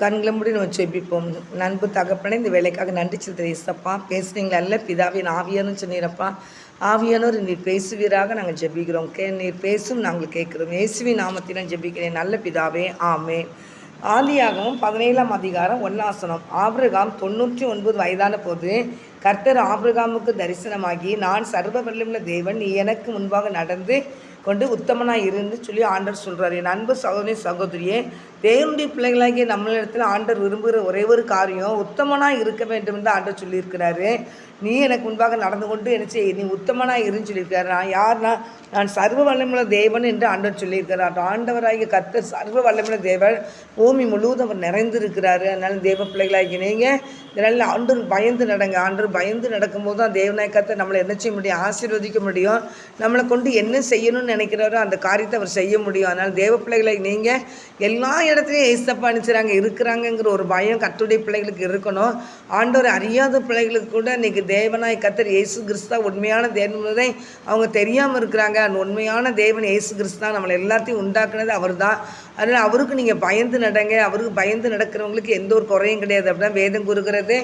கண்களை முடி நம்ம செபிப்போம் நண்பு தகப்பனே இந்த வேலைக்காக நன்றி செலுத்துற இசப்பா பேசுனீங்களா? இல்லை பிதாவின் ஆவியானு சொன்னீரப்பா. ஆவியானோர் நீர் பேசுவீராக நாங்கள் ஜெபிக்கிறோம். கே நீர் பேசும் நாங்கள் கேட்குறோம். இயேசுவின் நாமத்திலும் ஜெபிக்கிறேன். நல்ல பிதாவே ஆமே ஆதியாகவும் பதினேழாம் அதிகாரம் ஒன்னாசனம் ஆபிரகாம் தொண்ணூற்றி ஒன்பது வயதான போது கர்த்தர் ஆபிரகாமுக்கு தரிசனமாகி நான் சர்வ வல்லமுள்ள தேவன் நீ எனக்கு முன்பாக நடந்து கொண்டு உத்தமனாக இருந்து சொல்லி ஆண்டர் சொல்கிறார் என் அன்பு சகோதரி சகோதரியே தேவனுடைய பிள்ளைகளாகிய நம்மளிடத்தில் ஆண்டர் விரும்புகிற ஒரே ஒரு காரியம் உத்தமனாக இருக்க வேண்டும் என்று ஆண்டர் சொல்லியிருக்கிறாரு. நீ எனக்கு முன்பாக நடந்து கொண்டு என்ன செய்ய நீ உத்தமனாக இருன்னு சொல்லியிருக்காரு நான் யார்னா நான் சர்வ வல்லமுள்ள தேவன் என்று ஆண்டவர் சொல்லியிருக்கிறார். ஆண்டவராகிய கத்த சர்வ வல்லமுள்ள தேவன். பூமி முழுவதும் அவர் நிறைந்திருக்கிறாரு. அதனால தேவ பிள்ளைகளாகி நீங்கள் இதனால் ஆண்டு பயந்து நடங்க. ஆண்டு பயந்து நடக்கும்போது தான் தேவநாய கத்தை நம்மளை என்ன செய்ய முடியும்? ஆசீர்வதிக்க முடியும். நம்மளை கொண்டு என்ன செய்யணும்னு நினைக்கிறாரோ அந்த காரியத்தை அவர் செய்ய முடியும். அதனால் தேவ பிள்ளைகளை நீங்கள் எல்லா இடத்துலையும் ஏசப்பா அனுப்பிச்சுறாங்க இருக்கிறாங்கங்கிற ஒரு பயம் கத்துடைய பிள்ளைகளுக்கு இருக்கணும். ஆண்டவர் அறியாத பிள்ளைகளுக்கு கூட இன்னைக்கு தேவனாய் கத்தர் இயேசு கிறிஸ்தா உண்மையான தேவனை அவங்க தெரியாமல் இருக்கிறாங்க. அந்த உண்மையான தேவன் இயேசு கிறிஸ்தா நம்மளை எல்லாத்தையும் உண்டாக்குனது அவர் தான் அதனால் அவருக்கு நீங்கள் பயந்து நடங்க. அவருக்கு பயந்து நடக்கிறவங்களுக்கு எந்த ஒரு குறையும் கிடையாது. அப்படின்னா வேதம் கூறுகிறது.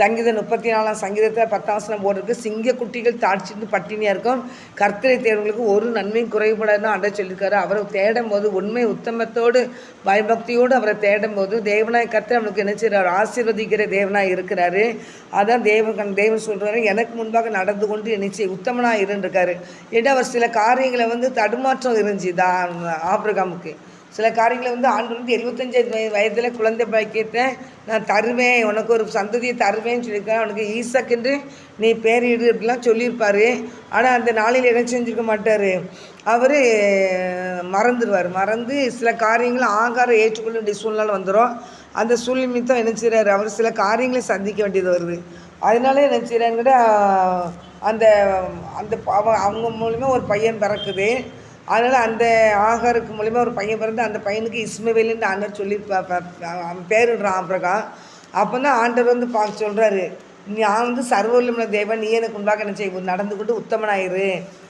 சங்கீதம் முப்பத்தி நாலாம் சங்கீதத்தில் பத்தாசனம் போடுறது சிங்க குட்டிகள் தாட்சிட்டு பட்டினியாக இருக்கும். கர்த்தரை தேர்வுகளுக்கு ஒரு நன்மையும் குறைபடாதுன்னு அண்டை சொல்லியிருக்காரு. அவரை தேடும் போது உண்மை உத்தமத்தோடு பக்தியோடு அவரை தேடும் போது தேவனாய் கற்று அவனுக்கு என்ன ஆசீர்வதிக்கிற தேவனாய் இருக்கிறாரு. அதான் தேவன் தேவன் சொல்கிறாரு எனக்கு முன்பாக நடந்து கொண்டு நிச்சயம் உத்தமனாக இருந்திருக்காரு. ஏன்னா அவர் சில காரியங்களை வந்து தடுமாற்றம் இருந்துச்சு தான் ஆபிரகாமுக்கு. சில காரியங்களை வந்து ஆண்டு வந்து எழுபத்தஞ்சு வயதில் குழந்தை பாக்கியத்தை நான் தருவேன். உனக்கு ஒரு சந்ததியை தருவேன்னு சொல்லியிருக்கேன் உனக்கு ஈசக்கென்று நீ பேரிடு அப்படிலாம் சொல்லியிருப்பாரு. ஆனால் அந்த நாளில் என்ன செஞ்சுருக்க மாட்டார். அவர் மறந்துடுவார் மறந்து சில காரியங்களை ஆகாரம் ஏற்றுக்கொள்ள வேண்டிய சூழ்நிலை வந்துடும் அந்த சூழ்நிமித்தம் என்ன செய்கிறாரு அவர் சில காரியங்களை சந்திக்க வேண்டியது வருது. அதனால என்ன செய்கிறாங்கடா அந்த அந்த அவங்க மூலிமா ஒரு பையன் பிறக்குது. அதனால் அந்த ஆகாருக்கு மூலிமா ஒரு பையன் பிறந்து அந்த பையனுக்கு இஸ்மவேலுன்னு ஆண்டர் சொல்லி ப- ப- அவன் ஆபிரகாம் அப்போ தான் ஆண்டர் வந்து பார்க்க சொல்கிறாரு நான் வந்து சர்வவல்லமுள்ள தேவன் நீ எனக்கு உண்டாக என்ன செய்ய நடந்து கொண்டு உத்தமனாயிரு.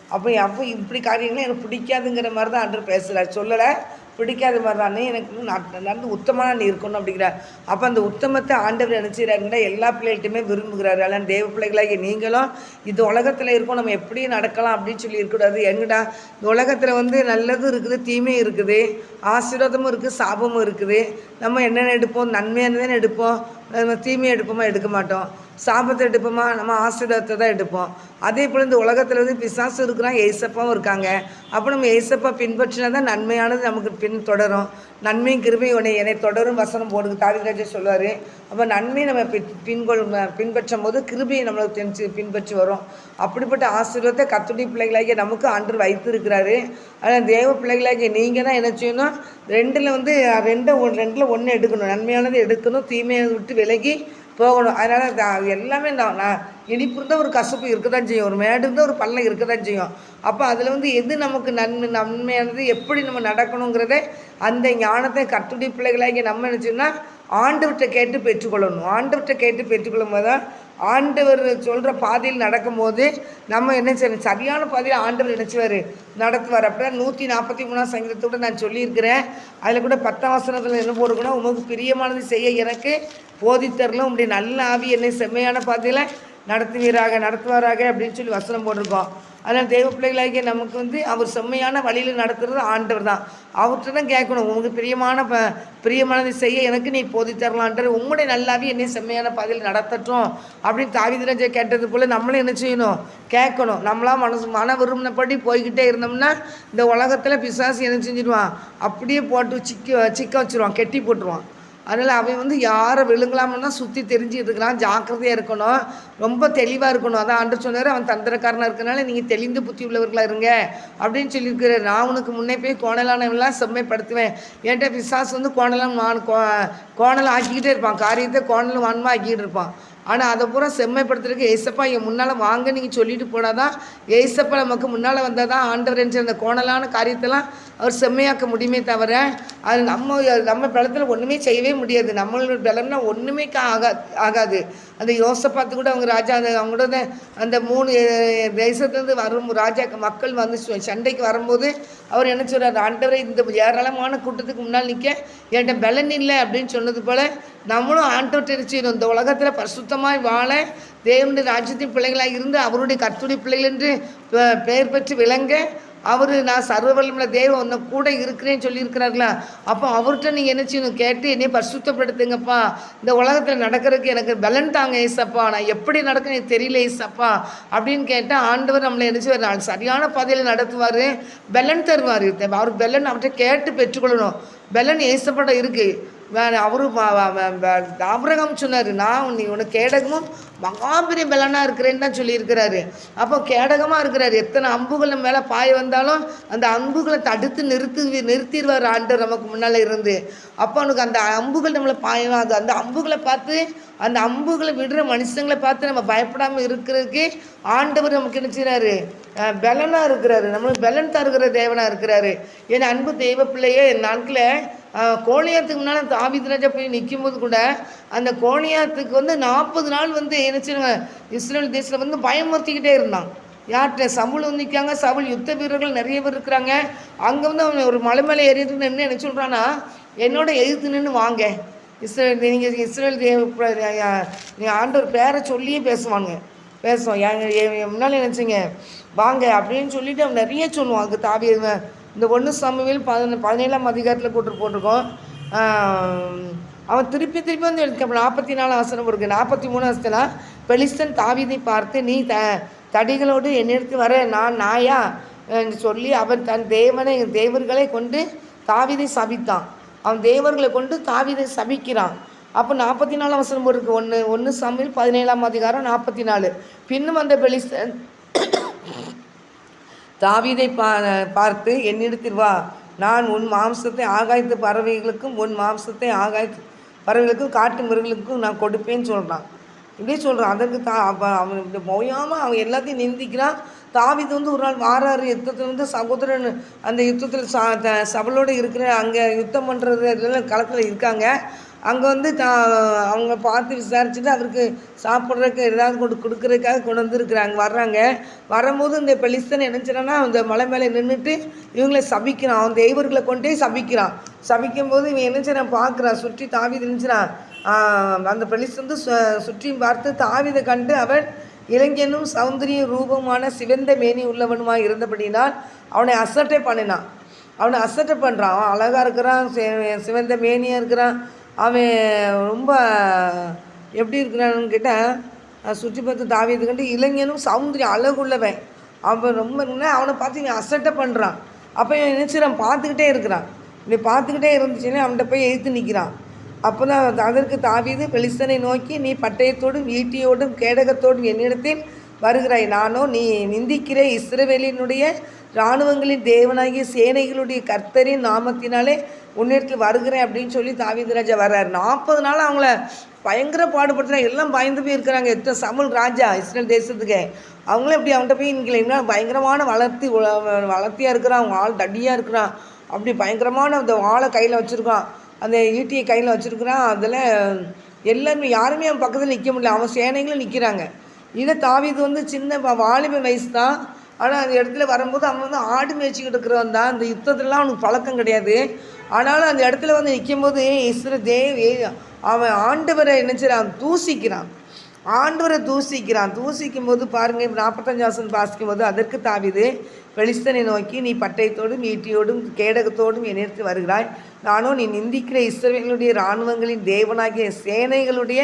அப்போ அப்போ இப்படி காரியங்களும் எனக்கு பிடிக்காதுங்கிற மாதிரி தான் ஆண்டர் பேசுகிறார் சொல்லலை பிடிக்காத மாதிரி தானே. எனக்கு நடந்து உத்தமாக நீ இருக்கணும் அப்படிங்கிறார் அப்போ அந்த உத்தமத்தை ஆண்டவர் நினச்சிக்கிறாருன்னா எல்லா பிள்ளைகள்ட்டையுமே விரும்புகிறாரு. ஆனால் தேவ பிள்ளைகளாக நீங்களும் இது உலகத்தில் இருக்கோம் நம்ம எப்படி நடக்கலாம் அப்படின்னு சொல்லி இருக்கக்கூடாது. எங்கடா? இந்த உலகத்தில் வந்து நல்லதும் இருக்குது தீமையும் இருக்குது. ஆசீர்வாதமும் இருக்குது சாபமும் இருக்குது. நம்ம என்னென்ன எடுப்போம்? நன்மையானதானே எடுப்போம். நம்ம தீமையை எடுப்போமா? எடுக்க மாட்டோம். சாபத்தை எடுப்போமா? நம்ம ஆசீர்வாதத்தை தான் எடுப்போம். அதே போல் இந்த உலகத்தில் வந்து பிசாசு இருக்கிறான் ஏசப்பாவும் இருக்காங்க. அப்போ நம்ம ஏசப்பா பின்பற்றினா தான் நன்மையானது நமக்கு பின் தொடரும். நன்மையும் கிருபை உன்னை என்னை தொடரும் வசனம் போடுது. தாவிராஜா சொல்லுவார். அப்போ நன்மை நம்ம பின் பின்கொள் பின்பற்றும் போது கிருபையை நம்மளுக்கு தெரிஞ்சு பின்பற்றி வரும். அப்படிப்பட்ட ஆசீர்வாதத்தை கத்துடைய பிள்ளைகளாகிய நமக்கு அன்று வைத்து இருக்கிறாரு ஆனால் தேவ பிள்ளைகளாகிய நீங்கள் தான் என்ன செய்யணும்? ரெண்டில் வந்து ரெண்டை ரெண்டில் ஒன்று எடுக்கணும். நன்மையானது எடுக்கணும் தீமையை விட்டு விலகி போகணும். அதனால் எல்லாமே நான் நான் இனிப்பு இருந்தால் ஒரு கசப்பு இருக்க தான் செய்யும். ஒரு மேடு இருந்தால் ஒரு பள்ளம் இருக்க தான் செய்யும். அப்போ அதில் வந்து எது நமக்கு நன்மை நன்மையானது எப்படி நம்ம நடக்கணுங்கிறத அந்த ஞானத்தை கத்துடைய பிள்ளைகளாகி நம்ம நினச்சோம்னா ஆண்டவர்கிட்ட கேட்டு பெற்றுக்கொள்ளணும். ஆண்டவர்கிட்ட கேட்டு பெற்றுக்கொள்ளும் போது தான் ஆண்டவர் சொல்கிற பாதையில் நடக்கும்போது நம்ம என்ன செய்யணும்? சரியான பாதையில் ஆண்டவர் நினச்சிவார் நடத்துவார். அப்போ நூற்றி நாற்பத்தி மூணாம் சங்கீதத்தோட நான் சொல்லியிருக்கிறேன். அதில் கூட பத்தாம் வசனத்தில் என்ன போடுக்கணும் உமக்கு பிரியமானது செய்ய எனக்கு போதித்தரலும் உங்களுடைய நல்ல ஆவி என்னை செம்மையான பாதையில் நடத்துவீராக நடத்துவாராக அப்படின்னு சொல்லி வசனம் போட்டிருக்கோம். அதனால் தெய்வ பிள்ளைகளாகிய நமக்கு வந்து அவர் செம்மையான வழியில் நடத்துறது ஆண்டவர் தான். அவர்கிட்ட தான் கேட்கணும். உங்களுக்கு பிரியமான ப பிரியமானதை செய்ய எனக்கு நீ போதித்தரலான்றது உங்களுடைய நல்லாவே என்னை செம்மையான பாதையில் நடத்தட்டும் அப்படின்னு தாவிதராஜா கேட்டது போல் நம்மளும் என்ன செய்யணும்? கேட்கணும். நம்மளாம் மனசு மன விரும்பினபடி போய்கிட்டே இருந்தோம்னா இந்த உலகத்தில் பிசாசு என்ன செஞ்சிடுவான்? அப்படியே போட்டு சிக்க சிக்க வச்சிருவான். கெட்டி போட்டுருவான். அதனால் அவன் வந்து யாரை விழுங்கலாம்னா சுற்றி தெரிஞ்சுட்டு இருக்கிறான் ஜாக்கிரதையாக இருக்கணும் ரொம்ப தெளிவாக இருக்கணும். அதான் ஆண்டு சொன்னார் அவன் தந்திரக்காரனாக இருக்கனால நீங்கள் தெளிந்து புத்தி உள்ளவர்களாக இருங்க அப்படின்னு சொல்லியிருக்கிறார். நான் உனக்கு முன்னே போய் கோணலானவெல்லாம் செம்மைப்படுத்துவேன். ஏன்ட்ட விசாஸ் வந்து கோணலாம் நான் கோ கோணல் ஆக்கிக்கிட்டே இருப்பான். காரியத்தை கோணலும் வான்மா ஆக்கிக்கிட்டு இருப்பான். ஆனால் அதை பூரா செம்மைப்படுத்துறதுக்கு ஏசப்பா என் முன்னால் வாங்க நீங்கள் சொல்லிட்டு போனால் தான் ஏசப்பா நமக்கு முன்னால் வந்தால் தான் ஆண்டவர் என்ற அந்த கோணலான காரியத்தெல்லாம் அவர் செம்மையாக்க முடியுமே தவிர அது நம்ம நம்ம பலத்தில் ஒன்றுமே செய்யவே முடியாது. நம்மளோட பலம்னா ஒன்றுமே ஆகா ஆகாது. அந்த யோசை பார்த்து கூட அவங்க ராஜா அந்த அவங்களோட அந்த மூணு தேசத்துலேருந்து வரும் ராஜா மக்கள் வந்து சண்டைக்கு வரும்போது அவர் என்ன சொல்கிறார் ஆண்டவரை இந்த ஏராளமான கூட்டத்துக்கு முன்னால் நிற்க என்கிட்ட பலன் இல்லை அப்படின்னு சொன்னது போல் நம்மளும் ஆண்டவர் செய்யணும்? இந்த உலகத்தில் பரிசுத்தமாக வாழ தேவனுடைய ராஜ்யத்தின் பிள்ளைகளாக இருந்து அவருடைய கத்துடைய பிள்ளைகள் என்று பெ- பெயர் பெற்று விளங்க அவர் நான் சர்வவல்லமுள்ள தேவன் உன்னை கூட இருக்கிறேன்னு சொல்லியிருக்கிறார்களா? அப்போ அவர்கிட்ட நீங்கள் என்ன செய்யணும்? கேட்டு என்னை பரிசுத்தப்படுத்துங்கப்பா. இந்த உலகத்தில் நடக்கிறதுக்கு எனக்கு பலன் தாங்க ஏசப்பா. நான் எப்படி நடக்க எனக்கு தெரியல ஏசப்பா. அப்படின்னு கேட்டால் ஆண்டவர் நம்மளை என்ன செய்வார்? நான் சரியான பாதையில் நடத்துவார் பலன் தருவார். அவர் பலன் அவர்கிட்ட கேட்டு பெற்றுக்கொள்ளணும். பலன் ஏசப்பட இருக்குது அவரும் அவரு சொன்னார் நான் உன்னை உனக்கு கேடகமும் மகாபெரிய பலனாக இருக்கிறேன்னு தான் சொல்லியிருக்கிறாரு. அப்போ கேடகமாக இருக்கிறாரு. எத்தனை அம்புகள் நம்ம மேலே பாய வந்தாலும் அந்த அம்புகளை தடுத்து நிறுத்து நிறுத்திடுவார் ஆண்டவர் நமக்கு முன்னால் இருந்து. அப்போ அவனுக்கு அந்த அம்புகள் நம்மளை பாயவாது. அந்த அம்புகளை பார்த்து அந்த அம்புகளை விடுற மனுஷங்களை பார்த்து நம்ம பயப்படாமல் இருக்கிறதுக்கு ஆண்டவர் நமக்கு நினைச்சினாரு பலனாக இருக்கிறாரு. நம்மளுக்கு பலன் தருகிற தேவனாக இருக்கிறாரு. என் அன்பு தெய்வ பிள்ளையே என் நாட்களில் கோழியாத்துக்கு முன்னால் தாவிதராஜா போய் நிற்கும்போது கூட அந்த கோழியாத்துக்கு வந்து நாற்பது நாள் வந்து என்ன இஸ்ரேல் தேசத்தில் வந்து பயமுறுத்திக்கிட்டே இருந்தான். யார்கிட்ட? சவுல் வந்து நிற்காங்க சவுல் யுத்த வீரர்கள் நிறைய பேர் இருக்கிறாங்க. அங்கே வந்து அவன் ஒரு மலை மேலே ஏறிட்டு நின்று என்ன சொல்கிறான்னா என்னோட எதிர்த்து நின்று வாங்க. இஸ்ரேல் நீங்கள் இஸ்ரேல் நீங்கள் ஆண்டவர் பேரை சொல்லியே பேசுவாங்க பேசுவான். என் என் முன்னால் நினச்சிங்க வாங்க. அப்படின்னு சொல்லிட்டு அவன் நிறைய சொல்லுவான். அங்கே தாவி இந்த ஒன்று சமவில் பதின பதினேழாம் அதிகாரத்தில் கூட்டு போட்டிருக்கோம். அவன் திருப்பி திருப்பி வந்து எடுக்க நாற்பத்தி நாலு வசனம் இருக்குது நாற்பத்தி மூணு வசனத்துல பெலிஸ்தன் தாவிதை பார்த்து நீ த தடிகளோடு என்னிடத்து வர நான் நாயா? என்று சொல்லி அவன் தன் தேவனை தேவர்களை கொண்டு தாவிதை சபித்தான். அவன் தேவர்களை கொண்டு தாவிதை சபிக்கிறான். அப்போ நாற்பத்தி நாலாம் வசனம் இருக்கு. ஒன்று ஒன்று சமையல் பதினேழாம் அதிகாரம் நாற்பத்தி நாலு பின்னும் அந்த பெலிஸ்தன் தாவீதை பா பார்த்து என்னிடத்தில் வா. நான் உன் மாம்சத்தை ஆகாயத்து பறவைகளுக்கும் உன் மாம்சத்தை ஆகாயத்து பறவைகளுக்கும் காட்டு மிருகங்களுக்கும் நான் கொடுப்பேன்னு சொல்கிறான் இப்படியே சொல்கிறான் அதற்கு தா அவன் இப்படி மொய்யாமல் அவன் எல்லாத்தையும் நிந்திக்கிறான். தாவீது வந்து ஒரு நாள் வாராரு யுத்தத்தில் வந்து சகோதரன் அந்த யுத்தத்தில் சா த- சபலோடு இருக்கிற அங்கே யுத்தம் பண்ணுறது இதெல்லாம் களத்தில் இருக்காங்க. அங்கே வந்து தா அவங்க பார்த்து விசாரிச்சுட்டு அவருக்கு சாப்பிட்றதுக்கு ஏதாவது கொண்டு கொடுக்குறதுக்காக கொண்டு வந்துருக்குறாங்க வர்றாங்க. வரும்போது இந்த பெலிஸ்தன் என்ன அந்த மலை மேலே நின்றுட்டு இவங்களை சபிக்கிறான். அவன் தெய்வர்களை கொண்டே சபிக்கிறான். சபிக்கும் போது இவன் என்ன பார்க்குறான் சுற்றி தாவி நினைச்சிறான் அந்த பெலிஸ்தந்து வந்து சு- சுற்றியும் பார்த்து தாவிதை கண்டு அவன் இளைஞனும் சௌந்தரிய ரூபமான சிவந்த மேனி உள்ளவனுமாக இருந்தபடினால் அவனை அசட்டை பண்ணினான். அவனை அசட்டை பண்ணுறான் அவன் அழகாக இருக்கிறான் சிவந்த மேனியாக இருக்கிறான். அவன் ரொம்ப எப்படி இருக்கிறான்னு கேட்டால் சுற்றி பார்த்து தாவியது கண்டு இளைஞனும் சௌந்தரியம் அழகுள்ளவன். அவன் ரொம்ப அவனை பார்த்து இவன் அசட்டை பண்ணுறான் அப்போ இவன் நினச்சிடான் பார்த்துக்கிட்டே இருக்கிறான். இப்படி பார்த்துக்கிட்டே இருந்துச்சுன்னா அவன்கிட்ட போய் எழுத்து நிற்கிறான் அப்போ தான் அதற்கு தாவியது பெலிஸ்தனை நோக்கி நீ பட்டயத்தோடும் ஈட்டியோடும் கேடகத்தோடும் என்னிடத்தில் வருகிறாய். நானோ நீ நிந்திக்கிற இஸ்ரவேலினுடைய இராணுவங்களின் தேவனாகிய சேனைகளுடைய கர்த்தரின் நாமத்தினாலே உன்னிடத்தில் வருகிறேன் அப்படின்னு சொல்லி தாவீது ராஜா நாற்பது நாள் அவங்கள பயங்கர பாடுபடுத்தினா எல்லாம் பயந்து போய் இருக்கிறாங்க எத்தனை சமுல் ராஜா இஸ்ரேல் தேசத்துக்கு. அவங்களும் எப்படி அவன்கிட்ட போய் இன்றைக்கி என்ன பயங்கரமான வளர்த்தி வளர்த்தியாக இருக்கிறான். அவங்க ஆள் தடியாக இருக்கிறான். அப்படி பயங்கரமான அந்த வாழை கையில் வச்சுருக்கான். அந்த ஈட்டியை கையில் வச்சுருக்கிறான். அதில் எல்லாருமே யாருமே அவன் பக்கத்தில் நிற்க முடியல. அவன் சேனைகளும் நிற்கிறாங்க இதை தாவிது வந்து சின்ன வாலிப வயசு தான். ஆனால் அந்த இடத்துல வரும்போது அவன் வந்து ஆடு மேய்ச்சிக்கிட்டு இருக்கிறவன் தான். அந்த யுத்தத்துலலாம் அவனுக்கு பழக்கம் கிடையாது. ஆனாலும் அந்த இடத்துல வந்து நிற்கும்போது இஸ்ர தேவி அவன் ஆண்டவரை நினச்சிடான் தூசிக்கிறான். ஆண்டவரை தூசிக்கிறான். தூசிக்கும் போது பாருங்கள் இப்போ நாற்பத்தஞ்சு வாசன் பாசிக்கும் போது அதற்கு தாவிது வெளிஸ்தனை நோக்கி நீ பட்டயத்தோடும் ஈட்டியோடும் கேடகத்தோடும் என்னிடத்து வருகிறாய். நானும் நீ நிந்திக்கிற இஸ்ரவேலுடைய இராணுவங்களின் தேவனாகிய சேனைகளுடைய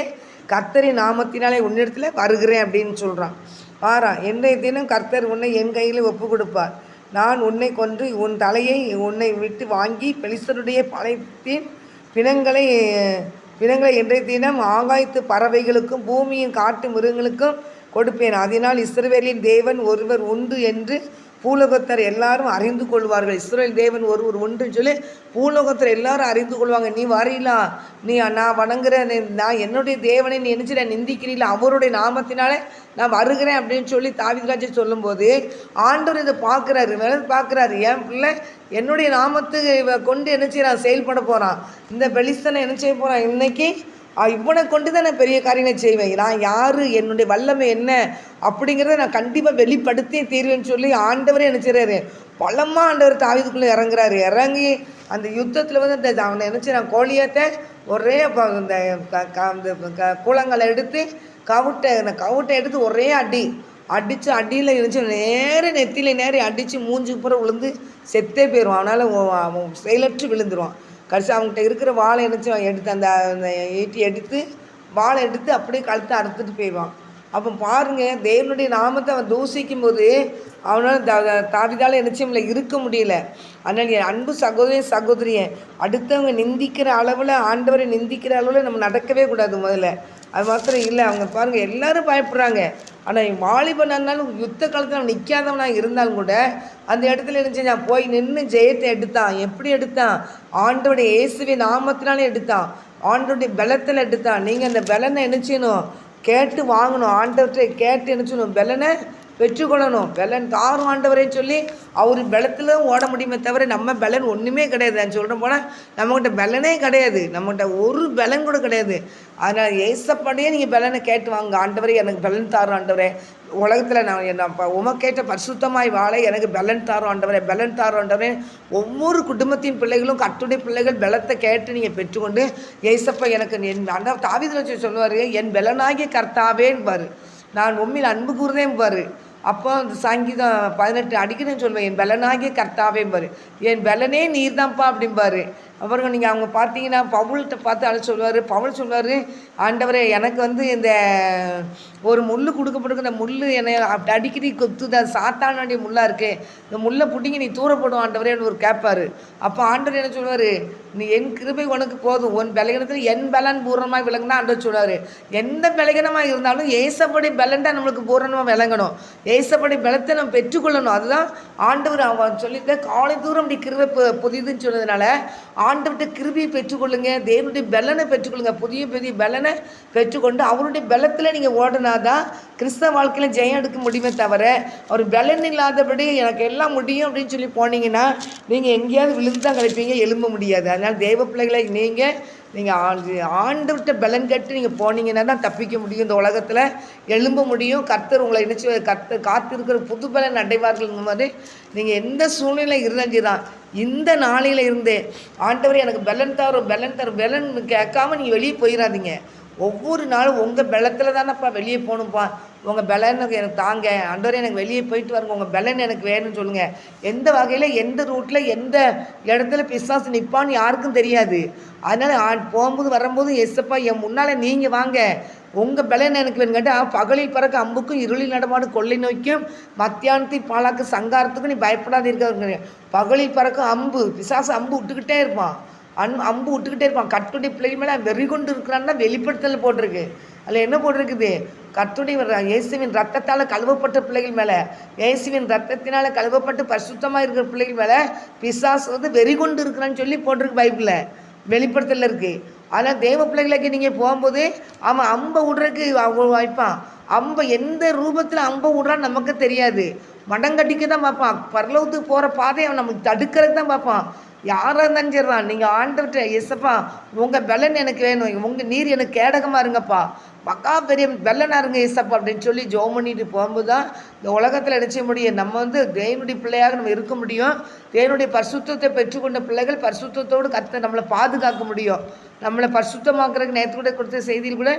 கத்தரி நாமத்தினாலே உன்னிடத்தில் வருகிறேன் அப்படின்னு சொல்கிறான் பாரா என்றைய தினம் கர்த்தர் உன்னை என் கையில் ஒப்பு கொடுப்பார் நான் உன்னை கொன்று உன் தலையை உன்னை விட்டு வாங்கி பெலிசருடைய பழையத்தின் பிணங்களை பிணங்களை என்றைய தினம் ஆகாய்த்து பறவைகளுக்கும் பூமியின் காட்டு மிருகங்களுக்கும் கொடுப்பேன். அதனால் இஸ்ரவேலின் தேவன் ஒருவர் உண்டு என்று பூலோகத்தர் எல்லாரும் அறிந்து கொள்வார்கள். இஸ்ரேல் தேவன் ஒரு ஒரு உண்டுன்னு சொல்லி பூலோகத்தர் எல்லாரும் அறிந்து கொள்வாங்க. நீ வரீங்களா நீ நான் வணங்குற நான் என்னுடைய தேவனை நீ நினைச்சு நிந்திக்கிறீங்களா அவருடைய நாமத்தினாலே நான் வருகிறேன் அப்படின்னு சொல்லி தாவிதராஜை சொல்லும்போது ஆண்டவர் இதை பார்க்குறாரு. வேலை பார்க்குறாரு. என் பிள்ளை என்னுடைய நாமத்தை கொண்டு என்ன செய்யறான்? செயல்பட போகிறான் இந்த பெலிஸ்தனை என்ன செய்ய போகிறான் இன்னைக்கு இவனை கொண்டு தான் நான் பெரிய காரியங்களை செய்வேன். நான் யார்? என்னுடைய வல்லமை என்ன? அப்படிங்கிறத நான் கண்டிப்பாக வெளிப்படுத்தியே தீர்வேன்னு சொல்லி ஆண்டவரே என்ன பலமாக ஆண்டவர் தாவிதுக்குள்ளே இறங்குறாரு. இறங்கி அந்த யுத்தத்தில் வந்து அந்த அவனை நினச்சி நான் கோழியத்தை ஒரே இந்த க- இந்த க- கூழங்களை எடுத்து கவுட்டை அந்த கவுட்டை எடுத்து ஒரே அடி. அடித்து அடியில் இருந்துச்சு நேர நெத்தியில் நேரம் அடித்து மூஞ்சுக்கு பூரா விழுந்து செத்தே போயிடுவான். அவனால் செயலற்று விழுந்துருவான். கடைசி அவங்ககிட்ட இருக்கிற வாழை என்னச்சு அவன் எடுத்து அந்த அந்த ஈட்டி எடுத்து வாழை எடுத்து அப்படியே கழுத்தை அறுத்துட்டு போயிடுவான். அப்போ பாருங்கள் தேவனுடைய நாமத்தை அவன் தூசிக்கும் போது அவனால் த தாவிதால் என்னச்சியமில்ல இருக்க முடியல. அதனால் என் அன்பு சகோதரிய சகோதரியன் அடுத்தவங்க நிந்திக்கிற அளவில் ஆண்டவரை நிந்திக்கிற அளவில் நம்ம நடக்கவே கூடாது முதல்ல. அது மாத்திரம் இல்லை அவங்க பாருங்கள் எல்லாரும் பயப்படுறாங்க. ஆனால் வாலிபன் இருந்தாலும் யுத்த காலத்தில் நிற்காதவனாக இருந்தாலும் கூட அந்த இடத்துல இருந்துச்சு நான் போய் நின்று ஜெயத்தை எடுத்தான். எப்படி எடுத்தான்? ஆண்டோடைய இயேசுவி நாமத்தினாலே எடுத்தான். ஆண்டோடைய பலத்தில் எடுத்தான். நீங்கள் அந்த பலனை என்ன கேட்டு வாங்கணும். ஆண்டவர்கிட்ட கேட்டு நினச்சிக்கணும் பலனை பெற்றுக்கொள்ளணும். பலன் தாரும் ஆண்டவரேன்னு சொல்லி அவர் பலத்தில் ஓட முடியுமே தவிர நம்ம பலன் ஒன்றுமே கிடையாது. நான் போனால் நம்மகிட்ட பலனே கிடையாது. நம்மகிட்ட ஒரு பலன் கூட கிடையாது. அதனால் ஏசப்படியே நீங்கள் பலனை கேட்டு வாங்க. ஆண்டவரே எனக்கு பலன் தாரும் ஆண்டவரே. உலகத்தில் நான் என்ன ப- உமக்கேற்ற பரிசுத்தமாய் வாழ எனக்கு பலன் தாரும் ஆண்டவரே. பலன் தாரும் ஆண்டவரே. ஒவ்வொரு குடும்பத்தின் பிள்ளைகளும் கட்டுடைய பிள்ளைகள் பலத்தை கேட்டு நீங்கள் பெற்றுக்கொண்டு ஏசப்பா எனக்கு என் அந்த தாவிதில் சொல்லுவார் என் பலனாகிய கர்த்தாவேன்பார் நான் உண்மையில் அன்பு கூறுதேன் பாரு அப்போ அந்த சங்கீதம் பதினெட்டு அடிக்கணும்னு சொல்லுவேன் என் பலனாகிய கர்த்தாவே பாரு என் பலனே நீர் தான்ப்பா அப்படிம்பாரு. அப்புறம் நீங்கள் அவங்க பார்த்தீங்கன்னா பவுல்கிட்ட பார்த்து அழைச்சி சொல்லுவார். பவுல் சொல்லுவார் ஆண்டவரே எனக்கு வந்து இந்த ஒரு முள் கொடுக்கப்பட்டிருக்கு. இந்த முள் என்னை அப்படி அடிக்கடி கொத்துது. அது சாத்தானுடைய முள்ளாக இருக்குது இந்த முள்ளை பிடிங்கி நீ தூரப்படும் ஆண்டவரேன்னு ஒரு கேட்பாரு. அப்போ ஆண்டவர் என்ன சொல்லுவார்? நீ என் கிருபை உனக்கு போதும். உன் பலகீனத்தில் என் பலன் பூரணமாக விளங்குனா அன்று சொன்னார் எந்த பலகீனமாக இருந்தாலும் ஏசப்படி பலன் தான் நம்மளுக்கு பூரணமாக விளங்கணும். ஏசப்படி பலத்தை நம்ம பெற்றுக்கொள்ளணும். அதுதான் ஆண்டவர் அவன் சொல்லிட்டு காலை தூரம் அப்படி கிருபை புதிதுன்னு சொன்னதுனால ஆண்டவர்கிட்ட கிருபியை பெற்றுக்கொள்ளுங்க. தேவனுடைய பலனை பெற்றுக்கொள்ளுங்க. புதிய புதிய பலனை பெற்றுக்கொண்டு அவருடைய பலத்தில் நீங்கள் ஓடினாதான் கிறிஸ்தவ வாழ்க்கையில் ஜெயம் எடுக்க முடியுமே தவிர அவர் பலன் இல்லாதபடி எனக்கு எல்லாம் முடியும் அப்படின்னு சொல்லி போனீங்கன்னா நீங்கள் எங்கேயாவது விழுந்து தான் கிடைப்பீங்க எழும்ப முடியாது. அதனால் தெய்வ பிள்ளைகளை நீங்கள் நீங்கள் ஆண்டு ஆண்டுவிட்ட பலன் கட்டு நீங்கள் போனீங்கன்னா தான் தப்பிக்க முடியும் இந்த உலகத்தில். எழும்ப முடியும். கர்த்தர் உங்களை இணைச்சி கத்து காத்திருக்கிற புது பலன் அடைவார்கள் மாதிரி. நீங்கள் எந்த சூழ்நிலை இருந்தாலும் தான் இந்த நாளையில் இருந்தே ஆண்டவர் எனக்கு பலன் தரும் பலன் தரும். பலன் கேட்காம நீங்கள் வெளியே போயிடாதீங்க ஒவ்வொரு நாளும் உங்கள் பலத்தில் தானேப்பா வெளியே போகணும்ப்பா உங்கள் பலன் எனக்கு தாங்க. ஆண்டவரே எனக்கு வெளியே போயிட்டு வருங்க. உங்கள் பலன் எனக்கு வேணும்னு சொல்லுங்கள் எந்த வகையில் எந்த ரூட்டில் எந்த இடத்துல பிசாசு நிற்பான்னு யாருக்கும் தெரியாது. அதனால் போகும்போது வரும்போது எஸ்ஸப்பா என் முன்னால் நீங்கள் வாங்க. உங்கள் பலன் எனக்கு வேணும் கேட்டால் பகலில் பறக்க அம்புக்கும் இருளில் நடமாடு கொள்ளை நோய்க்கும் மத்தியானத்தை பாலாக்கு சங்காரத்துக்கும் நீ பயப்படாதீர்கள் பகலில் பறக்கும் அம்பு பிசாசு அம்பு விட்டுக்கிட்டே இருப்பான். அன் அம்பு விட்டுக்கிட்டே இருப்பான். கட்டுடைய பிள்ளைகள் மேலே வெறி கொண்டு இருக்கிறான்னா வெளிப்படுத்தல் போட்டிருக்கு. அதில் என்ன போட்டிருக்குது? கர்த்துடைய இயேசுவின் ரத்தத்தால் கழுவப்பட்ட பிள்ளைகள் மேலே இயேசுவின் ரத்தத்தினால் கழுவப்பட்டு பரிசுத்தமாக இருக்கிற பிள்ளைகள் மேலே பிசாஸ் வந்து வெறி கொண்டு இருக்கிறான்னு சொல்லி போட்டிருக்கு பைப்பில் வெளிப்படுத்தல இருக்குது ஆனால் தேவ பிள்ளைகளுக்கு நீங்கள் போகும்போது அவன் அம்பை விடுறதுக்கு அவன் வைப்பான். அம்பை எந்த ரூபத்தில் அம்பை விடுறான்னு நமக்கு தெரியாது. மடங்கடிக்க தான் பார்ப்பான். பரலோகத்துக்கு போகிற பாதையை அவன் நமக்கு தடுக்கிறதுக்கு தான் பார்ப்பான். யாராக இருந்தாலும் சரிதான் நீங்கள் ஆண்டவர்கிட்ட எஸ்ஸப்பா உங்கள் பலன் எனக்கு வேணும் உங்கள் நீர் எனக்கு கேடகமாக இருங்கப்பா. மக்கா பெரிய வெள்ளனா இருங்க ஏசப்பா அப்படின்னு சொல்லி ஜோம் பண்ணிட்டு போகும்போது தான் இந்த உலகத்தில் நினச்ச முடியும்? நம்ம வந்து தேவனுடைய பிள்ளையாக நம்ம இருக்க முடியும். தேவனுடைய பரிசுத்தத்தை பெற்றுக்கொண்ட பிள்ளைகள் பரிசுத்தத்தோடு கத்த நம்மளை பாதுகாக்க முடியும். நம்மளை பரிசுத்தமாக்குறதுக்கு நேற்று கூட கொடுத்த செய்தியில் கூட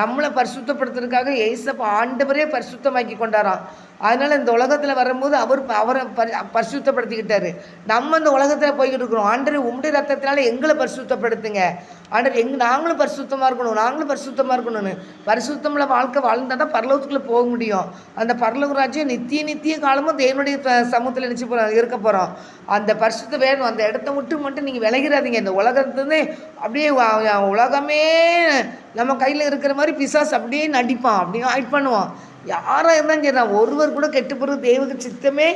நம்மளை பரிசுத்தப்படுத்துறதுக்காக ஏசப்பா ஆண்டவரே பரிசுத்தமாக்கி கொண்டாராம். அதனால் இந்த உலகத்தில் வரும்போது அவர் அவரை பரி பரிசுத்தப்படுத்திக்கிட்டாரு. நம்ம இந்த உலகத்தில் போய்கிட்டு இருக்கிறோம். ஆண்டரை உம்முடைய ரத்தத்தினால எங்களை பரிசுத்தப்படுத்துங்க. ஆண்டர் எங் நாங்களும் பரிசுத்தமாக இருக்கணும். நாங்களும் பரிசுத்தமாக இருக்கணும்னு. பரிசுத்தமில் வாழ்க்கை வாழ்ந்தால் தான் பரலோகத்துக்குள்ளே போக முடியும். அந்த பரலோக ராஜ்யம் நித்திய நித்திய காலமும் தேவனுடைய சமூகத்தில் நினச்சி போ இருக்க போகிறோம் அந்த பரிசுத்தம் வேணும். அந்த இடத்த விட்டு மட்டும் நீங்கள் விலகிறாதீங்க. இந்த உலகத்துலேருந்து அப்படியே உலகமே நம்ம கையில் இருக்கிற மாதிரி பிசாஸ் அப்படியே நடிப்பான். அப்படியே ஆக்ட் பண்ணுவான். யாராக இருந்தாலும் சரி நான் ஒருவர் கூட கெட்டு போகிறது தெய்வக்கு சித்தமே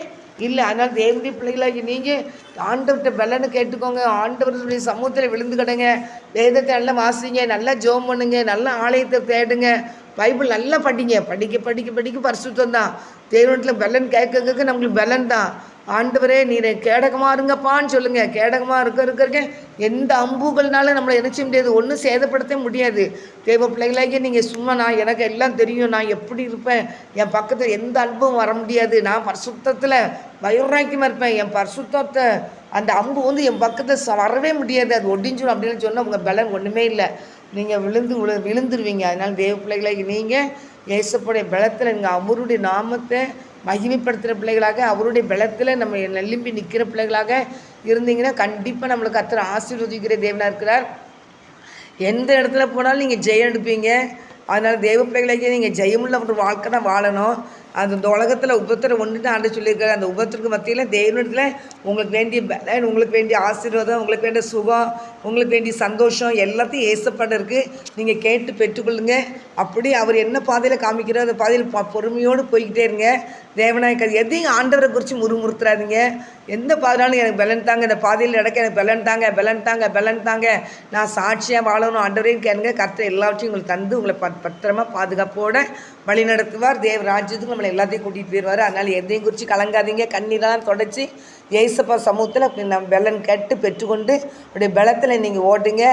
இல்லை. அதனால் தேவனுடைய பிள்ளைகளாகி நீங்கள் ஆண்டவர்கிட்ட பலன்னு கேட்டுக்கோங்க. ஆண்டவருடைய சமூகத்தில் விழுந்து கிடங்க. வேதத்தை நல்லா வாசிங்க. நல்லா ஜோம் பண்ணுங்க. நல்ல ஆலயத்தை தேடுங்க. பைபிள் நல்லா படிங்க. படிக்க படிக்க படிக்க பரிசுத்தம் தான். தேவனத்தில் பலன் கேட்க கேட்க நம்மளுக்கு பலன் தான். ஆண்டவரே நீர் கேடகமாக இருங்கப்பான்னு சொல்லுங்கள் கேடகமாக இருக்க இருக்க இருக்க. எந்த அம்புகள்னாலும் நம்மளை நினச்ச முடியாது. ஒன்றும் சேதப்படுத்த முடியாது. தேவ பிள்ளைகளாகி நீங்கள் சும்மா நான் எனக்கு எல்லாம் தெரியும். நான் எப்படி இருப்பேன்? என் பக்கத்தில் எந்த அன்பும் வர முடியாது. நான் பரிசுத்தத்தில் வைராக்கியமாக இருப்பேன். என் பரிசுத்தத்தை அந்த அம்பு வந்து என் பக்கத்தில் ச- வரவே முடியாது. அது ஒடிஞ்சிடும் அப்படின்னு சொன்னால் உங்கள் பலன் ஒன்றுமே இல்லை. நீங்கள் விழுந்து விழு விழுந்துருவீங்க. அதனால் தேவ பிள்ளைகளாகி நீங்கள் ஏசப்படைய பலத்தில் நீங்கள் அவருடைய நாமத்தை மகிமைப்படுத்துகிற பிள்ளைகளாக அவருடைய பலத்தில் நம்ம நெல்லும்பி நிற்கிற பிள்ளைகளாக இருந்தீங்கன்னா கண்டிப்பாக நம்மளுக்கு அத்தனை ஆசீர்வதிக்கிற தேவனாக இருக்கிறார். எந்த இடத்துல போனாலும் நீங்கள் ஜெயம் எடுப்பீங்க. அதனால் தேவ பிள்ளைகளாக நீங்கள் ஜெயமுள்ள ஒரு வாழ்க்கை தான் வாழணும். அது இந்த உலகத்தில் உபத்திரம் ஒன்று தான் ஆண்டு சொல்லியிருக்காரு. அந்த உபத்திற்கு மத்தியில் தேவனிடத்தில் உங்களுக்கு வேண்டிய பலன் உங்களுக்கு வேண்டிய ஆசீர்வாதம் உங்களுக்கு வேண்டிய சுகம் உங்களுக்கு வேண்டிய சந்தோஷம் எல்லாத்தையும் ஏசப்பட இருக்குது நீங்கள் கேட்டு பெற்றுக்கொள்ளுங்க. அப்படி அவர் என்ன பாதையில் காமிக்கிறோ அந்த பாதையில் பொறுமையோடு போய்கிட்டே இருங்க. தேவநாயக்கர் எதையும் ஆண்டவரை குறித்து முறுமுறுத்துறாதீங்க. எந்த பாதைனாலும் எனக்கு பலன் தாங்க. இந்த பாதையில் நடக்க எனக்கு பலன் தாங்க பலன் தாங்க பலன் தாங்க. நான் சாட்சியாக வாழணும் ஆண்டவரையும் கேளுங்க. கர்த்தர் எல்லாவற்றையும் உங்களுக்கு தந்து உங்களை பத் பத்திரமா பாதுகாப்போட வழி நடத்துவார் தேவ ராஜ்யத்துக்கு நம்மளை எல்லாத்தையும் கூட்டிகிட்டு போயிடுவார். அதனால் எதையும் குறித்து கலங்காதீங்க. கண்ணீரெல்லாம் தொடச்சி ஏசப்பா சமூகத்தில் அப்படி நம்ம பலன் கேட்டு பெற்றுக்கொண்டு அப்படியே பலத்தில் நீங்கள் ஓட்டுங்க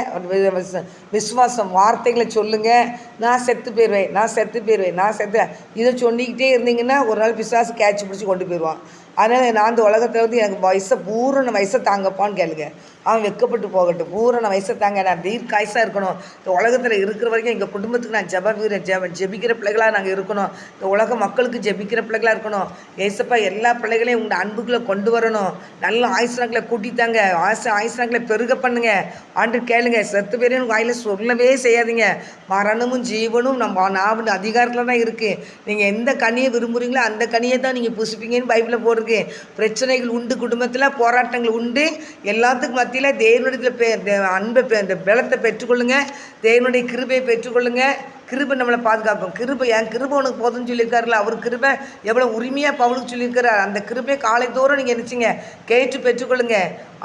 விசுவாசம் வார்த்தைகளை சொல்லுங்கள் நான் செத்து போயிடுவேன் நான் செத்து போயிடுவேன் நான் செத்து இதை சொல்லிக்கிட்டே இருந்தீங்கன்னா ஒரு நாள் பிசுவாசம் கேட்ச் பிடிச்சி கொண்டு போயிடுவான் அதனால் நான் இந்த உலகத்தில் வந்து எனக்கு வயசை பூரண வயசை தாங்கப்பான்னு கேளுங்க. அவன் வெக்கப்பட்டு போகட்டும். பூரண வயசை தாங்க. நான் தீர்க்காயசாக இருக்கணும். இந்த உலகத்தில் இருக்கிற வரைக்கும் எங்கள் குடும்பத்துக்கு நான் ஜப வீர ஜெப ஜெபிக்கிற பிள்ளைகளாக நாங்கள் இருக்கணும். இந்த உலக மக்களுக்கு ஜெபிக்கிற பிள்ளைகளாக இருக்கணும். ஏசப்பா எல்லா பிள்ளைகளையும் உங்கள் அன்புக்குள்ளே கொண்டு வரணும். நல்ல ஆயுசனங்களை கூட்டித்தாங்க ஆசை ஆயுசனங்களை பெருக பண்ணுங்க. ஆண்டு கேளுங்க. செத்து பேரையும் வாயில சொல்லவே செய்யாதீங்க. மரணமும் ஜீவனும் நம்ம நான் அதிகாரத்தில் தான் இருக்குது நீங்கள் எந்த கனியை விரும்புகிறீங்களோ அந்த கனியை தான் நீங்கள் புசிப்பீங்கன்னு பைபிளில் போட்டிருக்கு பிரச்சனைகள் உண்டு குடும்பத்தில் போராட்டங்கள் உண்டு. எல்லாத்துக்கும் மத்தியில் தேவனுடைய அன்பை அந்த இந்த பலத்தை பெற்றுக்கொள்ளுங்க. தேவனுடைய கிருபையை பெற்றுக்கொள்ளுங்க. கிருபை நம்மளை பாதுகாக்கும். கிருபை என் கிருபை உனக்கு போதும்னு சொல்லியிருக்காருல அவர் கிருபை எவ்வளோ உரிமையாக பவுலுக்கு சொல்லியிருக்கிறார் அந்த கிருபை காலைத்தோறும் நீங்கள் நினச்சிங்க கேட்டு பெற்றுக்கொள்ளுங்க.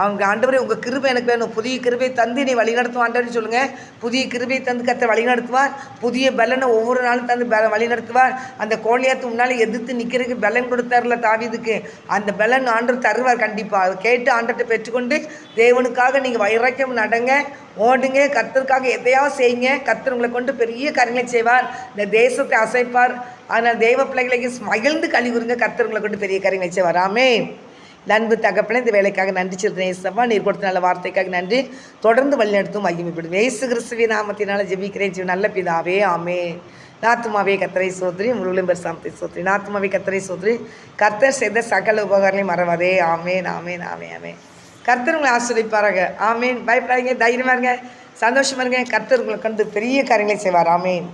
அவங்க ஆண்டவரே உங்கள் கிருபை எனக்கு வேணும். புதிய கிருபை தந்து நீ வழிநடத்தும் ஆண்டவர்னு சொல்லுங்கள் புதிய கிருபை தந்து கத்த வழிநடத்துவார். புதிய பலனை ஒவ்வொரு நாளும் தந்து பல வழிநடத்துவார். அந்த கோழியாத்து முன்னால் எதிர்த்து நிற்கிறதுக்கு பலன் கொடுத்தார்ல தாவிதுக்கு. அந்த பலன் ஆண்டர் தருவார் கண்டிப்பாக கேட்டு ஆண்டர்கிட்ட பெற்றுக்கொண்டு தேவனுக்காக நீங்கள் வைராக்கியம் நடங்க. ஓடுங்க. கத்தருக்காக எதையாவது செய்யுங்க. கத்தர் உங்களை கொண்டு பெரிய காரியங்களை செய்வார். இந்த தேசத்தை அசைப்பார். ஆனால் தெய்வ பிள்ளைகளுக்கு மகிழ்ந்து கழிவுறுங்க கர்த்தர் உங்களை கொண்டு பெரிய காரியங்களை செய்வார். ஆமே நண்பு தகப்பனே இந்த வேலைக்காக நன்றி சொல்கிறேன் ஏசப்பா நீர் கொடுத்த நல்ல வார்த்தைக்காக நன்றி. தொடர்ந்து வழிநடத்தும் மகிமைப்படும் ஏசு கிறிஸ்துவின் நாமத்தினால ஜெபிக்கிறேன். ஜீவ நல்ல பிதாவே ஆமே நாத்துமாவே கத்தரை சோத்ரி முருகலும் பெருசாமத்தை சோத்ரி. நாத்துமாவே கத்தரை சோத்ரி. கர்த்தர் செய்த சகல உபகாரங்களையும் மறவாதே. ஆமேன் ஆமேன் ஆமே ஆமே கர்த்தர் உங்களை ஆசிரியப்பாராக ஆமேன். பயப்படாதீங்க தைரியமாக இருங்க. சந்தோஷமா இருங்க. கர்த்தர் உங்களை கண்டு பெரிய காரியங்களை செய்வார். ஆமேன்.